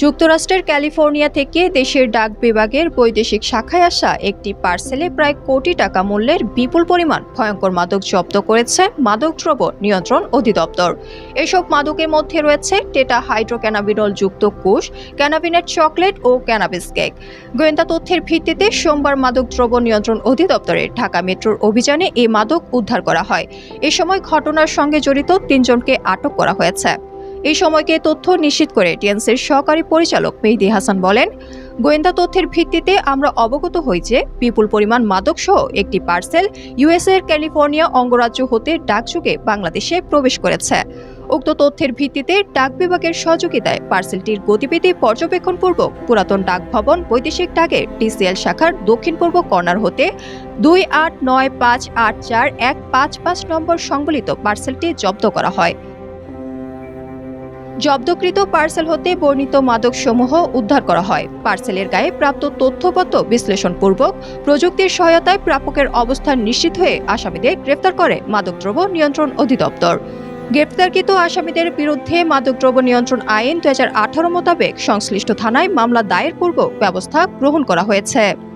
যুক্তরাষ্ট্রের ক্যালিফোর্নিয়া থেকে দেশের ডাক বিভাগের বৈদেশিক শাখায় আসা একটি পার্সেলে প্রায় কোটি টাকা মূল্যের বিপুল পরিমাণ ভয়ঙ্কর মাদক জব্দ করেছে মাদকদ্রব্য নিয়ন্ত্রণ অধিদপ্তর। এসব মাদকের মধ্যে রয়েছে টেটা হাইড্রোক্যানাবিনল যুক্ত কোষ ক্যানাবিনেট চকলেট ও ক্যানাবিস কেক। গোয়েন্দা তথ্যের ভিত্তিতে সোমবার মাদকদ্রব্য নিয়ন্ত্রণ অধিদপ্তরের ঢাকা মেট্রোর অভিযানে এই মাদক উদ্ধার করা হয়। এ সময় ঘটনার সঙ্গে জড়িত তিনজনকে আটক করা হয়েছে। এই সময়কে তথ্য নিশ্চিত করে টিএনসির সহকারী পরিচালক মেহেদি হাসান বলেন, গোয়েন্দা তথ্যের ভিত্তিতে আমরা অবগত হই যে বিপুল পরিমাণ মাদক সহ একটি পার্সেল ইউএসএ এর ক্যালিফোর্নিয়া অঙ্গরাজ্য হতে ডাকযুগে বাংলাদেশে প্রবেশ করেছে। উক্ত তথ্যের ভিত্তিতে ডাক বিভাগের সহযোগিতায় পার্সেলটির গতিবিধি পর্যবেক্ষণপূর্বক পুরাতন ডাক ভবন বৈদেশিক ডাকের টিসিএল শাখার দক্ষিণ পূর্ব কর্নার হতে দুই আট নয় পাঁচ আট চার এক পাঁচ পাঁচ নম্বর সংবলিত পার্সেলটি জব্দ করা হয়। জব্দকৃত পার্সেল হতে বর্ণিত মাদকসমূহ উদ্ধার করা হয়। পার্সেলের গায়ে প্রাপ্ত তথ্যপত্র বিশ্লেষণপূর্বক প্রযুক্তির সহায়তায় প্রাপকের অবস্থান নিশ্চিত হয়ে আসামিদের গ্রেফতার করে মাদকদ্রব্য নিয়ন্ত্রণ অধিদপ্তর। গ্রেপ্তারকৃত আসামিদের বিরুদ্ধে মাদকদ্রব্য নিয়ন্ত্রণ আইন দু হাজার আঠারো মোতাবেক সংশ্লিষ্ট থানায় মামলা দায়ের পূর্বক ব্যবস্থা গ্রহণ করা হয়েছে।